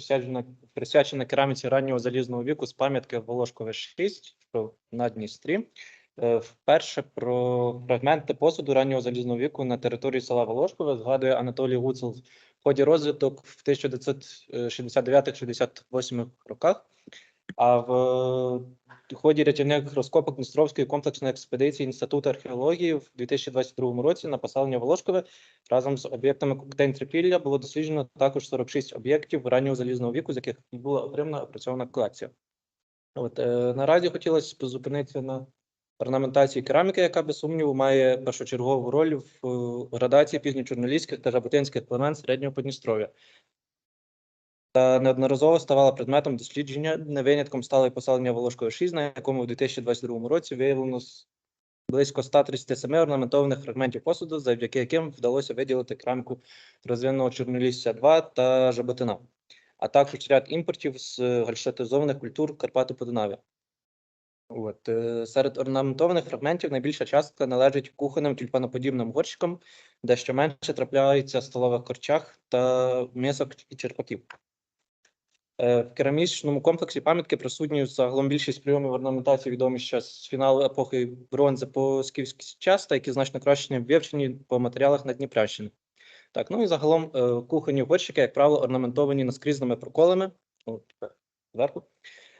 присвячена, присвячена кераміці раннього залізного віку з пам'ятки Волошкове 6, що на Дністрі. Е, Вперше про фрагменти посуду раннього залізного віку на території села Волошкове згадує Анатолій Гуцел в ході розвиток в 1969-68 роках. А в ході рятівних розкопок Дністровської комплексної експедиції Інституту археології в 2022 році на поселення Волошкове разом з об'єктами коктейль трипілля було досліджено також 46 об'єктів раннього залізного віку, з яких була отримана опрацьована колекція. От е, наразі хотілося б зупинитися на орнаментації кераміки, яка без сумніву має першочергову роль в е, градації пізньочорноліських та жаботинських племен середнього Подністров'я. Та неодноразово ставала предметом дослідження, не винятком стало і поселення Волошкове 6, на якому в 2022 році виявлено близько 137 орнаментованих фрагментів посуду, завдяки яким вдалося виділити кераміку розвиненого чорнолісся 2 та жаботина, а також ряд імпортів з гальштатизованих культур Карпати Подунав'я. От, е, серед орнаментованих фрагментів найбільша частка належить кухонним тюльпаноподібним горщикам, дещо менше трапляється в столових корчах та мисок і черпаків. Е, В керамічному комплексі пам'ятки присутні загалом більшість прийомів орнаментації відомі ще з фіналу епохи бронзи по скіфський час, та які значно краще вивчені по матеріалах на Дніпрянщині. Так, ну і загалом е, кухонні горщики, як правило, орнаментовані наскрізними проколами. Зверху.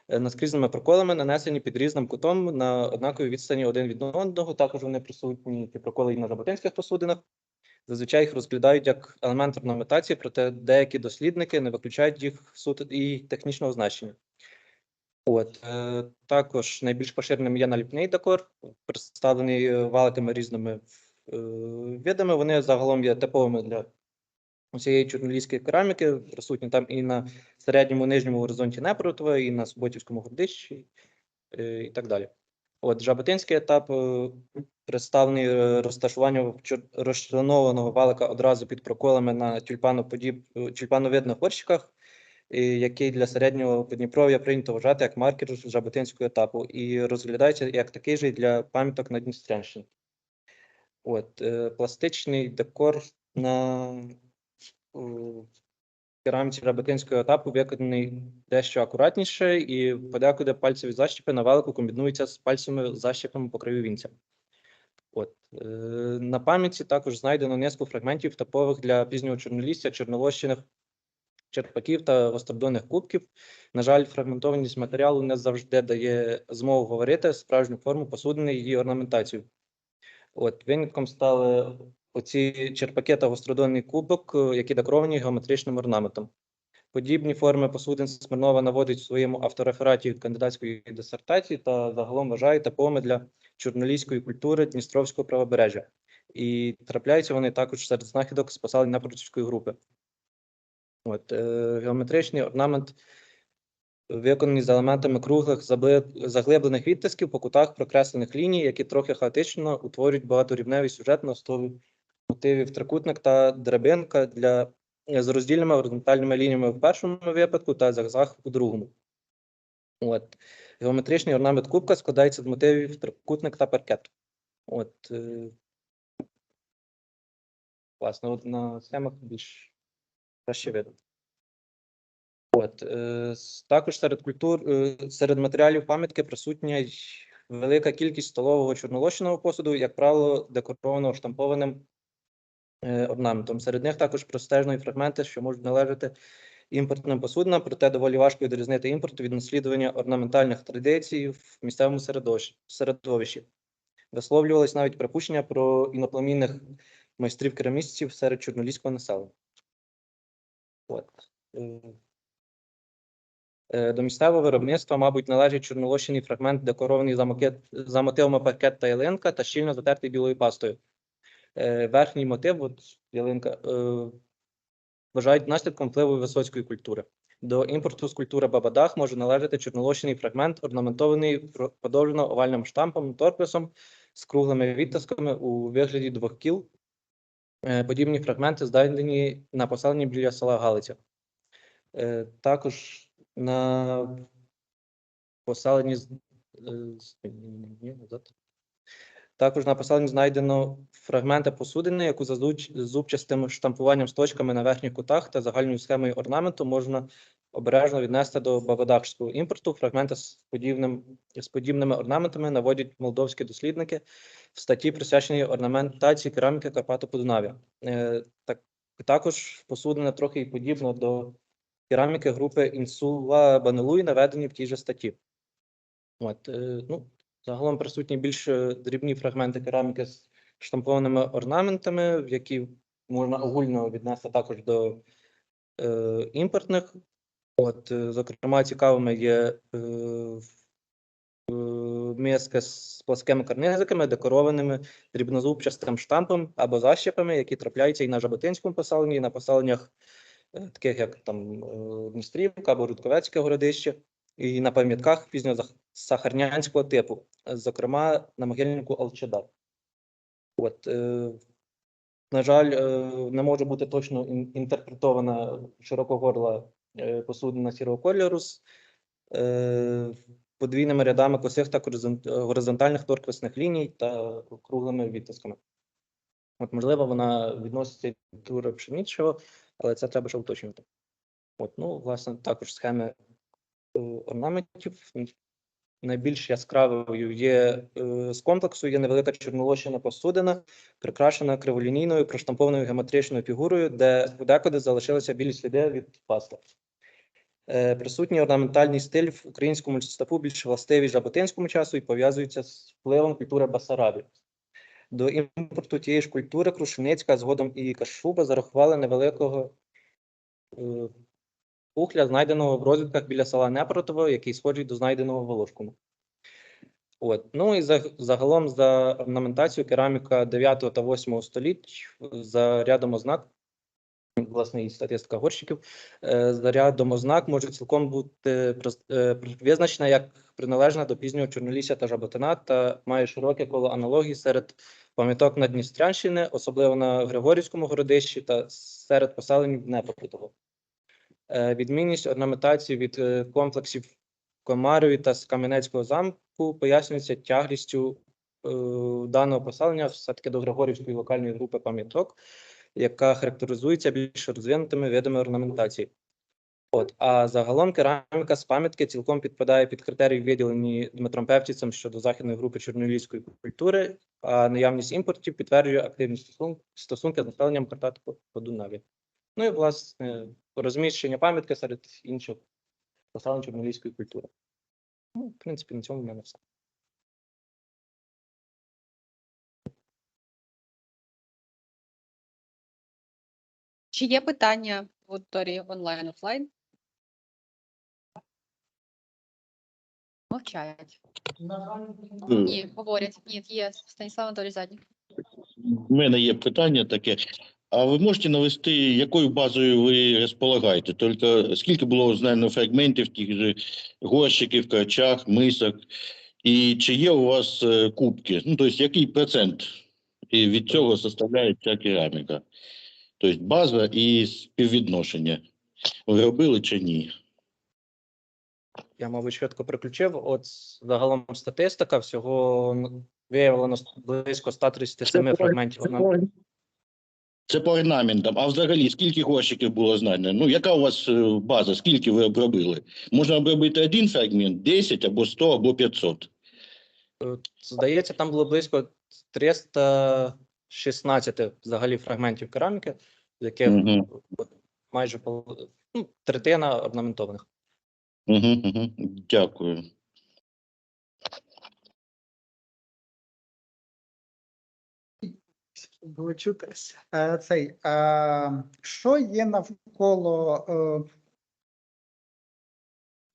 Е, Наскрізними проколами, нанесені під різним кутом на однаковій відстані один від одного. Також вони присутні ті проколи і на жаботинських посудинах. Зазвичай їх розглядають як елемент орнаментації, проте деякі дослідники не виключають їх суто і технічного значення. От е, також найбільш поширеним є наліпний декор, представлений е, валиками різними е, видами. Вони загалом є типовими для усієї чорноліської кераміки, присутні там і на середньому нижньому горизонті Непротова, і на Суботівському гордищі, е, і так далі. От Жаботинський етап е, представлений е, розташуванням розчленованого валика одразу під проколами на тюльпаноподіб... е, тюльпановидних горщиках, який для середнього Подніпров'я прийнято вважати як маркер Жаботинського етапу і розглядається як такий же для пам'яток на Дністрянщині. От, пластичний декор на е, кераміці етапу виконаний дещо акуратніше, і подекуди пальцеві защіпи на велику комбінуються з пальцевими защіпами по краю вінця. От. Е, на пам'ятці також знайдено низку фрагментів типових для пізнього чорнолісся, чорнолощених черпаків та гостродонних кубків. На жаль, фрагментованість матеріалу не завжди дає змогу говорити справжню форму посудини і її орнаментацію. От, винятком стали оці черпаки та гостродонний кубок, е, які декоровані геометричним орнаментом. Подібні форми посудин Смирнова наводить у своєму авторефераті кандидатської дисертації та загалом вважає типовими для чорноліської культури Дністровського правобережжя. І трапляються вони також серед знахідок з поселень Напротівської групи. От, е, геометричний орнамент виконаний з елементами круглих заглиблених відтисків по кутах прокреслених ліній, які трохи хаотично утворюють багаторівневий сюжет на основі мотивів трикутник та драбинка для з роздільними горизонтальними лініями в першому випадку та зигзаг у другому. От. Геометричний орнамент кубка складається з мотивів трикутник та паркет. От, е... Власне, от на схемах більш краще видно. От, е, також серед культур, е, серед матеріалів пам'ятки присутня велика кількість столового чорнолощеного посуду, як правило, декорованого штампованим е, орнаментом. Серед них також простежні фрагменти, що можуть належати імпортним посудинам, проте доволі важко відрізнити імпорт від наслідування орнаментальних традицій в місцевому середовищі-. Висловлювались навіть припущення про іноплемінних майстрів керамістів серед чорноліського населення. От. е, Е, До місцевого виробництва, мабуть, належить чорнолощений фрагмент, декорований за, макет, за мотивами паркет та ялинка та щільно затертий білою пастою. Е, Верхній мотив, от ялинка, е, вважають наслідком впливу висоцької культури. До імпорту з культури Бабадах може належати чорнолощений фрагмент, орнаментований подовжено овальним штампом, торписом з круглими відтисками у вигляді двох кіл. Е, Подібні фрагменти знайдені на поселенні біля села Галиця. Також на поселенні Також на поселенні знайдено фрагменти посудини, яку за зубчастим штампуванням з точками на верхніх кутах та загальною схемою орнаменту можна обережно віднести до баводавського імпорту. Фрагменти з подібним з подібними орнаментами наводять молдовські дослідники в статті, присвяченій орнаментації кераміки Карпато Подунав'я. Е, так, також посудина трохи і подібна до кераміки групи Інсула Банелуй, наведені в тій же статті. От, е, ну, загалом присутні більш е, дрібні фрагменти кераміки з штампованими орнаментами, в які можна огульно віднести також до е, імпортних. От, е, зокрема, цікавими є е, е, миски з пласкими карнизиками, декорованими дрібнозубчастим штампом або защіпами, які трапляються і на Жаботинському поселенні, і на поселеннях, е, таких як там е, Дністрівка або Рудковецьке городище, і на пам'ятках пізньосахарнянського типу, е, зокрема на могильнику Алчедар. От, е, на жаль, е, не може бути точно ін- інтерпретована широкогорла е, посудина сірого кольору з е, подвійними рядами косих та е, горизонтальних торквисних ліній та круглими відтисками. От, можливо, вона відноситься до культури пшеничого, але це треба ще уточнювати. От, ну, власне, також схеми е, орнаментів. Найбільш яскравою є е, з комплексу є невелика чорнолощина посудина, прикрашена криволінійною проштампованою геометричною фігурою, де подекуди залишилися білі сліди від пасла. Е, Присутній орнаментальний стиль в українському листопу більш властивий жаботинському часу і пов'язується з впливом культури Басарабів. До імпорту тієї ж культури Крушеницька, згодом і Кашуба зарахували невеликого е, кухля, знайденого в розвідках біля села Непротово, який схожий до знайденого в Волошкому. От. Ну і за, загалом за орнаментацію кераміка 9 та 8 століть за рядом ознак, власне, і статистика горщиків, е, за рядом ознак може цілком бути е, визначена як приналежна до пізнього Чорнолісся та Жаботина та має широке коло аналогій серед пам'яток Надністрянщини, особливо на Григорівському городищі та серед поселень Днепропутого. Е, Відмінність орнаментації від е, комплексів Комарові та Кам'янецького замку пояснюється тяглістю е, даного поселення все-таки до Григорівської локальної групи пам'яток, яка характеризується більш розвинутими видами орнаментації. От, а загалом кераміка з пам'ятки цілком підпадає під критерії, виділені Дмитром Певчицем щодо західної групи чорноліської культури, а наявність імпортів підтверджує активні стосунки, з населенням Карпат Подунаві. Ну і власне розміщення пам'ятки серед інших поселень чорноліської культури. Ну, в принципі, на цьому в мене все. Чи є питання в аудиторії онлайн офлайн? Мовчають. Ні, говорять. Ні, є Станіслав Анатолій Заднік. У мене є питання таке. А ви можете навести, якою базою ви розполагаєте? Тільки скільки було знайдено фрагментів тих же горщиків, качах, мисок? І чи є у вас е, кубки? Ну, тобто, який процент від цього составляє ця кераміка? Тобто база і співвідношення. Ви робили чи ні? Я, мабуть, швидко приключив. От загалом статистика всього виявлено близько 137 фрагментів. Це по, орнаментам. А взагалі, скільки горщиків було знайдено? Ну, яка у вас е, база? Скільки ви обробили? Можна обробити один фрагмент, 10 або 100, або 500. Е, Здається, там було близько 316 взагалі фрагментів кераміки, з яких Мгм. майже ну, третина орнаментованих. Угу, угу. Дякую. Було чути. Е, Цей, е, що є навколо е,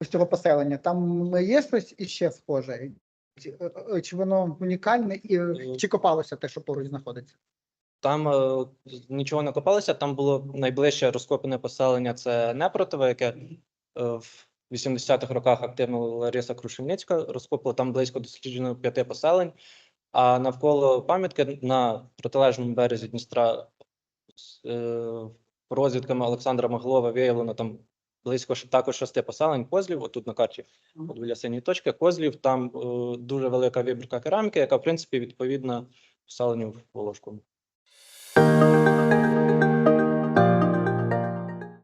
ось цього поселення? Там є щось іще схоже? Чи, е, е, воно унікальне і чи копалося те, що поруч знаходиться? Там е, нічого не копалося. Там було найближче розкопане поселення це Непротове, яке е, в 80-х роках активно Лариса Крушельницька розкопала там близько досліджено п'яти поселень. А навколо пам'ятки на протилежному березі Дністра з, е, розвідками Олександра Маглова виявлено там близько ш- також шести поселень козлів. Отут на карті біля синій точки козлів. Там е, дуже велика вибірка кераміки, яка в принципі відповідна поселенню в Волошкому.